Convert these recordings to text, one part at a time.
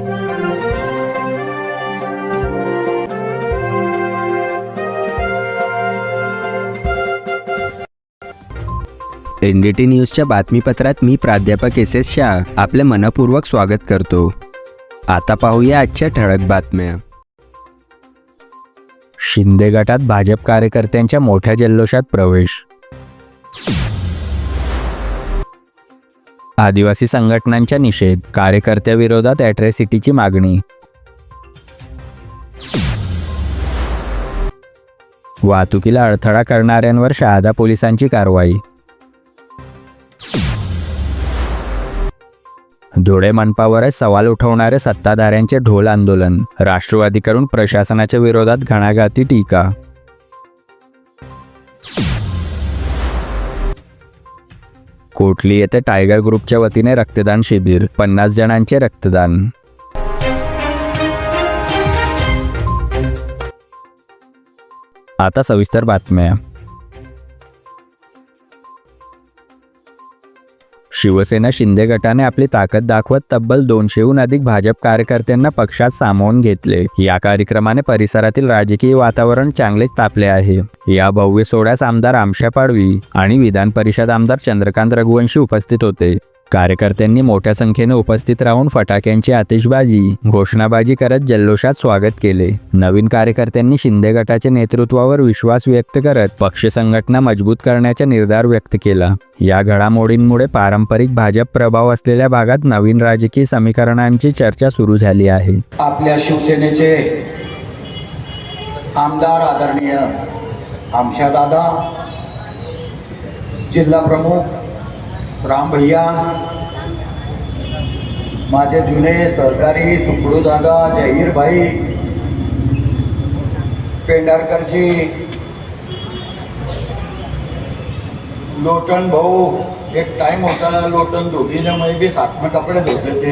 N D T न्यूजच्या बातमीपत्रात मी प्राध्यापक S S Shah आपले मनपूर्वक स्वागत करतो. आता पाहूया आजच्या ठळक बातम्या. शिंदे गटात भाजप कार्यकर्त्यांच्या मोठ्या जल्लोषात प्रवेश. आदिवासी संघटनांच्या निषेध कार्यकर्त्याविरोधात ॲट्रेसिटीची मागणी. वाहतुकीला अडथळा करणाऱ्यांवर शहादा पोलिसांची कारवाई. धुळे मनपावरच सवाल उठवणारे सत्ताधाऱ्यांचे ढोल आंदोलन राष्ट्रवादीकडून प्रशासनाच्या विरोधात घणाघाती टीका. कोटली येथे टायगर ग्रुपच्या वतीने रक्तदान शिबिर पन्नास जणांचे रक्तदान. आता सविस्तर बातम्या. शिवसेना शिंदे गटाने आपली ताकद दाखवत तब्बल दोनशेहून अधिक भाजप कार्यकर्त्यांना पक्षात सामावून घेतले. या कार्यक्रमाने परिसरातील राजकीय वातावरण चांगलेच तापले आहे. या भव्य सोहळ्यास आमदार आमशा पाडवी आणि विधान परिषद आमदार चंद्रकांत रघुवंशी उपस्थित होते. कार्यकर्त्यांनी मोठ्या संख्येने उपस्थित राहून फटाक्यांची आतिषबाजी घोषणाबाजी करत जल्लोषात स्वागत केले. नवीन कार्यकर्त्यांनी शिंदे गटाच्या नेतृत्वावर विश्वास व्यक्त करत पक्ष संघटना मजबूत करण्याचा निर्धार व्यक्त केला. या घडामोडींमुळे पारंपरिक भाजप प्रभाव असलेल्या भागात नवीन राजकीय समीकरणांची चर्चा सुरू झाली आहे. आपल्या शिवसेनेचे आमदार आदरणीय आमशा दादा जिल्हा प्रमुख राम भैया। माझे जुने सहकारी सुकडू दादा जहीर भाई। पेंढारकरजी लोटन भाऊ। एक टाइम होता लोटन दोघीने मध्ये बी सात में कपडे धुतले ते.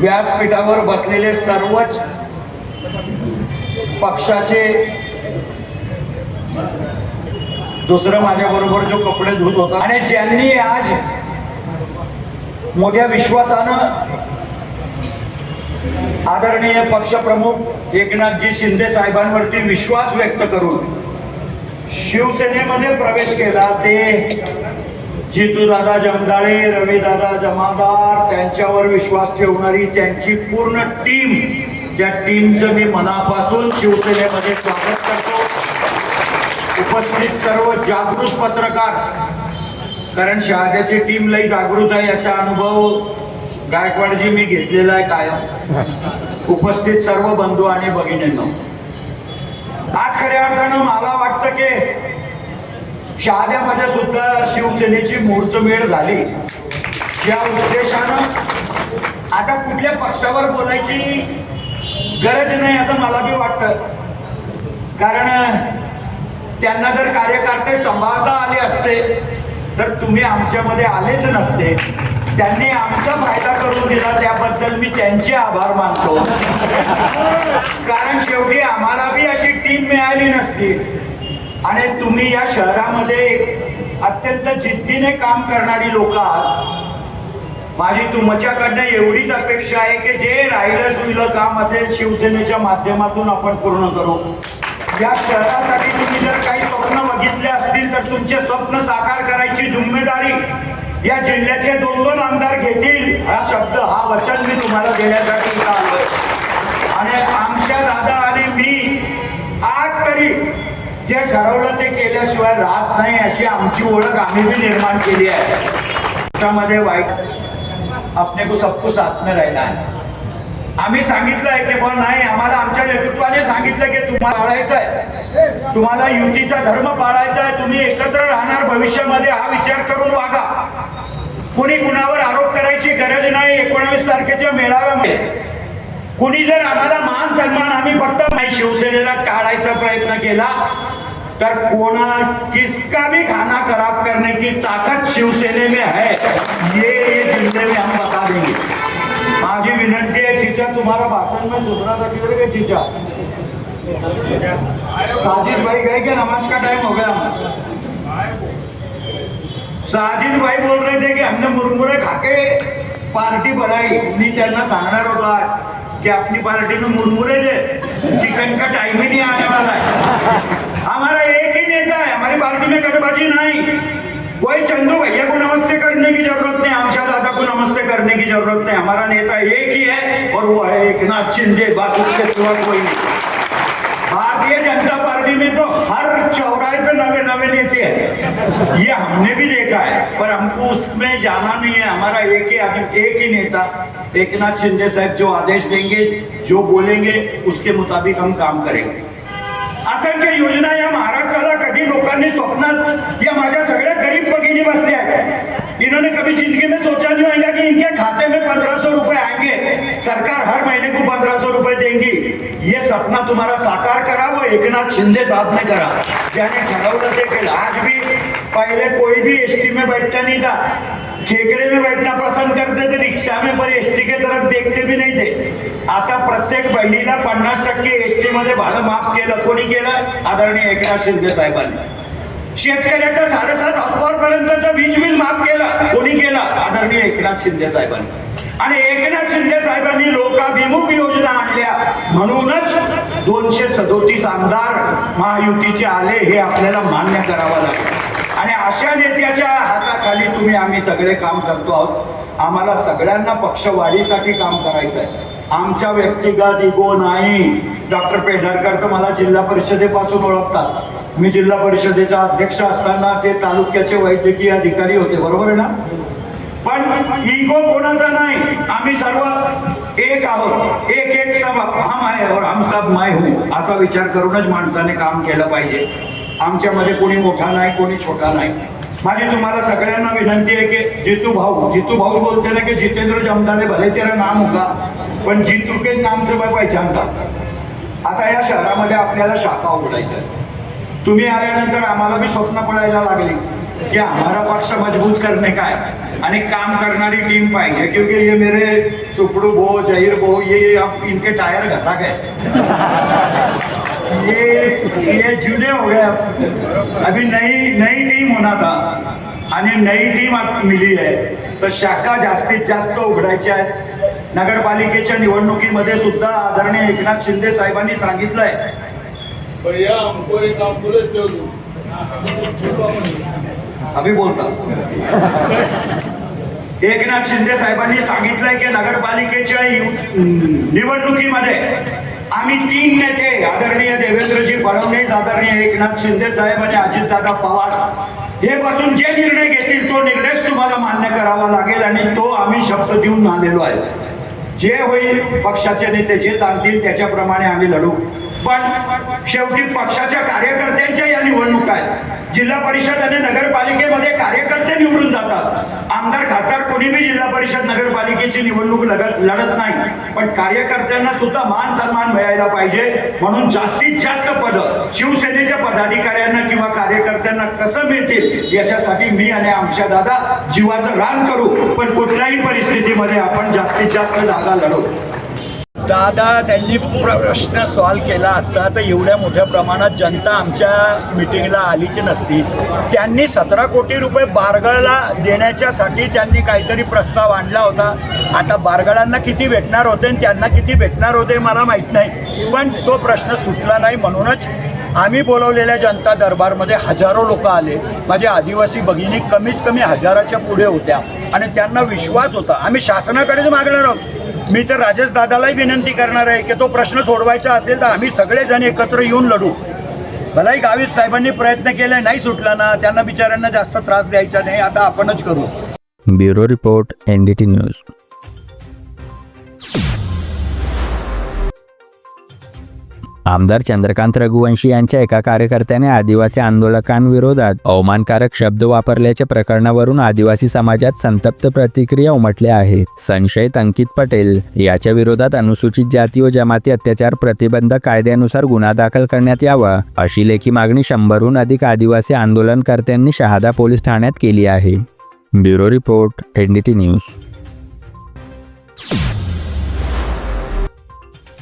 व्यासपीठावर बसलेले सर्वच पक्षाचे दुसरं माझ्याबरोबर जो कपडे धुत होता. आणि ज्यांनी आज मोठ्या विश्वासानं आदरणीय पक्षप्रमुख एकनाथजी शिंदे साहेबांवरती विश्वास व्यक्त करून शिवसेनेमध्ये प्रवेश केला ते जितूदादा जमदाळे रवीदादा जमादार त्यांच्यावर विश्वास ठेवणारी त्यांची पूर्ण टीम त्या टीमचं मी मनापासून शिवसेनेमध्ये स्वागत करतो. उपस्थित सर्व जागृत पत्रकार कारण शहाद्याची टीम लई जागृत आहे याचा अनुभव गायकवाडजी मी घेतलेला आहे कायम. उपस्थित सर्व बंधू आणि भगिनींनो. आज खऱ्या अर्थानं मला वाटतं की शहाद्यामध्ये सुद्धा शिवसेनेची मुहूर्तमेळ झाली. या उद्देशानं आता कुठल्या पक्षावर बोलायची गरज नाही असं मला बी वाटतं. कारण त्यांना जर कार्यकर्ते सांभाळता आले असते तर तुम्ही आमच्यामध्ये आलेच नसते. त्यांनी आमचा फायदा करून दिला त्याबद्दल मी त्यांचे आभार मानतो. कारण शेवटी आम्हाला बी अशी टीम मिळाली नसती. आणि तुम्ही या शहरामध्ये अत्यंत जिद्दीने काम करणारी लोक आहात. माझी तुमच्याकडनं एवढीच अपेक्षा आहे की जे राहिलं सुविलं काम असेल शिवसेनेच्या माध्यमातून आपण पूर्ण करू. या शहरासाठी तुम्ही जर स्वप्न बघितले असतील तर तुमचे स्वप्न साकार करायची जिम्मेदारी या जिल्ह्याचे दोन दोन आमदार घेतील. हा शब्द हा वचन मी तुम्हाला देण्यासाठी आलोय आणि आमच्या दादा आणि मी आज तरी जे ठरवलं ते केल्याशिवाय राहत नाही अशी आमची ओळख आम्ही बी निर्माण केली आहे. त्यामध्ये वाईट आपने को सबको साथ में रहना है. आम्ही सांगितलं आहे की बा नाही आम्हाला आमच्या नेतृत्वाने सांगितलं की तुम्हाला पाळायचं आहे. तुम्हाला युतीचा धर्म पाळायचा आहे. तुम्ही एकत्र राहणार भविष्यामध्ये हा विचार करून वागा. कुणी कुणावर आरोप करायची गरज नाही एकोणावीस तारखेच्या मेळाव्यामध्ये. कुणी जर आम्हाला मान सन्मान आम्ही फक्त नाही शिवसेनेला काढायचा प्रयत्न केला तर कोणा किसका भी खाना खराब करने की ताकत शिवसेने में है ये ये जिंदे में हम बता देंगे माझी विनंती आहे चिचा तुम्हाला भाषण में सुधरा सकते के चिचा साजिद भाई गए क्या नमाज का टाइम हो गया साजिद भाई बोल रहे थे कि हमने मुरमुरे खाके पार्टी बढ़ाई मी त्यांना सांगणार होता कि अपनी पार्टी में मुरमुरे जे चिकन का टाइम ही नहीं आने वाला है हमारा एक ही नेता है हमारी पार्टी में गठबाजी नहीं कोई चंदू भैया को नमस्ते करने की ज़रूरत नहीं, आमशा दादा को नमस्ते करने की ज़रूरत नहीं। हमारा नेता एक ही है और वो है एक नाथ शिंदे बात उसके सिवा कोई नहीं। भारतीय जनता पार्टी में तो हर चौराहे पे नवे नवे नेते हैं। ये हमने भी देखा है, पर हमको उसमें जाना नहीं है। हमारा एक ही आदमी, एक ही नेता एक नाथ शिंदे साहब जो आदेश देंगे, जो बोलेंगे, उसके मुताबिक हम काम करेंगे। असंख्य योजना या महाराष्ट्राला कधी लोकांनी स्वप्नात या माझ्या सगळ्या बसते भगिनी इन्होंने कभी जिंदगी में सोचा नहीं होगा कि इनके खाते में पंद्रह सौ रुपए आएंगे। सरकार हर महीने को पंद्रह सौ रुपए देंगी। ये सपना तुम्हारा साकार करा वो एकनाथ शिंदे साहब ने करा। ज्याने ठरवलं ते केलं आज भी पहले कोई भी एसटी में बैठता नहीं था। खेकड़े में बैठना पसंद करते थे रिक्शा में पर एसटी के तरफ देखते भी नहीं थे। आता प्रत्येक बहिणीला पन्नास टक्के एसटी मध्ये भाडं माफ केलं कोणी केलं? आदरणीय एकनाथ शिंदे साहेबांनी. शेतकऱ्याचं साडेसात हजार पर्यंतचं वीज बिल माफ केलं. कोणी केलं? आदरणीय एकनाथ शिंदे साहेबांनी. आणि एकनाथ शिंदे साहेबांनी लोकाभिमुख योजना आणल्या. म्हणूनच दोनशे सदोतीस आमदार महायुतीचे आले हे आपल्याला मान्य करावं लागेल. आणि अशा नेत्याच्या हाताखाली तुम्ही आम्ही सगळे काम करतो आहोत. आम्हाला सगळ्यांना पक्षवाढीसाठी काम करायचं आहे आमच्या व्यक्तिगत इगो नाही. डॉक्टर पेढरकर तर मला जिल्हा परिषदेपासून ओळखतात. मी जिल्हा परिषदेचा अध्यक्ष असताना ते तालुक्याचे वैद्यकीय अधिकारी होते बरोबर आहे ना? पण इगो कोणाचा नाही? आम्ही सर्व एक आहोत. एक एक सब हम आहे और हम सब माय हूँ असा विचार करूनच माणसाने काम केलं पाहिजे. आमच्यामध्ये कोणी मोठा नाही कोणी छोटा नाही. माझी तुम्हाला सगळ्यांना विनंती आहे की जितू भाऊ जितू भाऊ बोलते ना की जितेंद्र जमदाने भले तेरा नाम होता पण जितू के नाम से मैं पहचानता आता या शहरामध्ये आपल्याला शाखा उघडायच्या आहेत. तुम्ही आल्यानंतर आम्हाला बी स्वप्न पडायला लागली की हमारा पक्ष मजबूत करने का है आणि काम करणारी टीम पाहिजे. क्योंकि ये मेरे सुपड़ू भो जहीर भो ये अब इनके टायर घसा गए. ये ये जुने हो गए अभी नई नई टीम होना था आणि नई टीम आता मिली आहे तर शाखा जास्तीत जास्त उघडायच्या आहेत नगरपालिकेच्या निवडणुकीमध्ये सुद्धा आदरणीय एकनाथ शिंदे साहेबांनी सांगितलंय भैया हमको एक दे दो। अभि बोलता। एकनाथ शिंदे साहेबांनी सांगितलंय की नगरपालिकेच्या यु- निवडणुकीमध्ये आम्ही तीन नेते आदरणीय देवेंद्रजी फडणवीस आदरणीय एकनाथ शिंदे साहेब आणि अजितदादा पवार हे बसून जे निर्णय घेतील तो निर्णयच तुम्हाला मान्य करावा लागेल आणि तो आम्ही शब्द देऊन आलेलो आहे. जे होईल पक्षाचे नेते जे सांगतील त्याच्याप्रमाणे आम्ही लढू. पण शेवटी पक्षाच्या कार्यकर्त्यांच्या या निवडणुका आहेत. जिल्हा परिषद आणि नगरपालिकेमध्ये कार्यकर्ते निवडून जातात. आमदार खासदार कोणी बी जिल्हा परिषद नगरपालिकेची निवडणूक लढत लढत नाही. पण कार्यकर्त्यांना सुद्धा मान सन्मान मिळायला पाहिजे. म्हणून जास्तीत जास्त पद शिवसेनेच्या पदाधिकाऱ्यांना किंवा कार्यकर्त्यांना कसं मिळतील याच्यासाठी मी आणि आमच्या दादा जीवाचं रान करू. पण कुठल्याही परिस्थितीमध्ये आपण जास्तीत जास्त जागा लढवू. दादा त्यांनी प्रश्न सॉल्व केला असता तर एवढ्या मोठ्या प्रमाणात जनता आमच्या मिटिंगला आलीची नसती. त्यांनी सतरा कोटी रुपये बारगळला देण्याच्यासाठी त्यांनी काहीतरी प्रस्ताव आणला होता. आता बारगळांना किती भेटणार होते आणि त्यांना किती भेटणार होते मला माहीत नाही. पण तो प्रश्न सुटला नाही म्हणूनच आम्ही बोलवलेल्या जनता दरबारमध्ये हजारो लोक आले. माझे आदिवासी भगिनी कमीत कमी हजाराच्या पुढे होत्या आणि त्यांना विश्वास होता. आम्ही शासनाकडेच मागणार आहोत. मी तर राजेश दादालाही विनंती करणार आहे की तो प्रश्न सोडवायचा असेल तर आम्ही सगळेजण एकत्र येऊन लढू. भलाही गावीत साहेबांनी प्रयत्न केले नाही सुटला ना त्यांना बिचाऱ्यांना जास्त त्रास द्यायचा नाही आता आपणच करू. Bureau report NDT news. आमदार चंद्रकांत रघुवंशी यांच्या एका कार्यकर्त्याने आदिवासी आंदोलकांविरोधात अवमानकारक शब्द वापरल्याच्या प्रकरणावरून आदिवासी समाजात संतप्त प्रतिक्रिया उमटल्या आहेत. संशयित अंकित पटेल याच्या विरोधात अनुसूचित जाती व जमाती अत्याचार प्रतिबंध कायद्यानुसार गुन्हा दाखल करण्यात यावा अशी लेखी मागणी शंभरहून अधिक आदिवासी आंदोलनकर्त्यांनी शहादा पोलीस ठाण्यात केली आहे. Bureau report N D T news.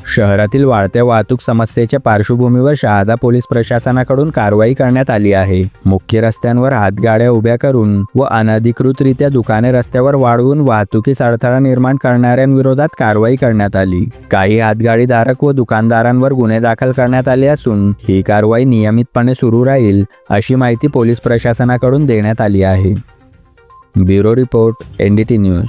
शहरातील वाढत्या वाहतूक समस्येच्या पार्श्वभूमीवर शहादा पोलीस प्रशासनाकडून कारवाई करण्यात आली आहे. मुख्य रस्त्यांवर हातगाड्या उभ्या करून व अनधिकृतरित्या दुकाने रस्त्यावर वाढवून वाहतुकीस अडथळा निर्माण करणाऱ्यांविरोधात कारवाई करण्यात आली. काही हातगाडीधारक व दुकानदारांवर गुन्हे दाखल करण्यात आले असून ही कारवाई नियमितपणे सुरू राहील अशी माहिती पोलीस प्रशासनाकडून देण्यात आली आहे. Bureau report NDT news.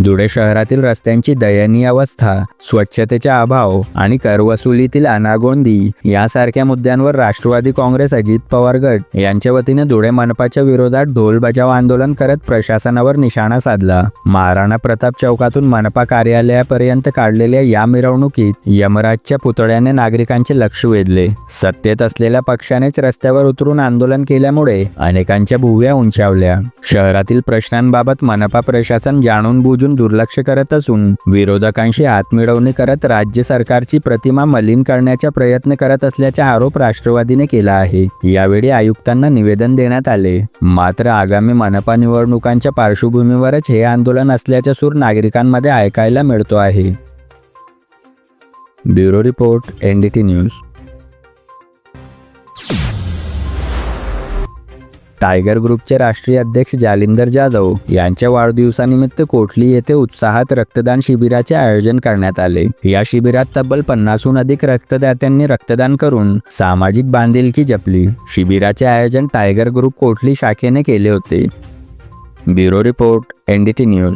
Dhule शहरातील रस्त्यांची दयनीय अवस्था स्वच्छतेचा अभाव आणि करवसुलीतील अनागोंदी यासारख्या मुद्द्यांवर राष्ट्रवादी काँग्रेस अजित पवार गट यांच्या वतीने धुळे मनपाच्या विरोधात ढोल बजाव आंदोलन करत प्रशासनावर निशाणा साधला. महाराणा प्रताप चौकातून मनपा कार्यालयापर्यंत काढलेल्या या मिरवणुकीत यमराजच्या पुतळ्याने नागरिकांचे लक्ष वेधले. सत्तेत असलेल्या पक्षानेच रस्त्यावर उतरून आंदोलन केल्यामुळे अनेकांच्या भुव्या उंचावल्या. शहरातील प्रश्नांबाबत मनपा प्रशासन जाणून बुजून दुर्लक्ष करत असून विरोधकांशी हातमिळवणी करत राज्य सरकारची प्रतिमा मलिन करण्याचा प्रयत्न करत असल्याचा आरोप राष्ट्रवादीने केला आहे. यावेळी आयुक्तांना निवेदन देण्यात आले. मात्र आगामी मनपा निवडणुकांच्या पार्श्वभूमीवरच हे आंदोलन असल्याचा सूर नागरिकांमध्ये ऐकायला मिळतो आहे. Bureau report NDT news. Tiger ग्रुपचे राष्ट्रीय अध्यक्ष जालिंदर जाधव यांच्या वाढदिवसानिमित्त कोटली येथे उत्साहात रक्तदान शिबिराचे आयोजन करण्यात आले? या शिबिरात तब्बल पन्नासहून अधिक रक्तदात्यांनी रक्तदान करून सामाजिक बांधिलकी जपली. शिबिराचे आयोजन टायगर ग्रुप कोटली शाखेने केले होते? Bureau report NDT news.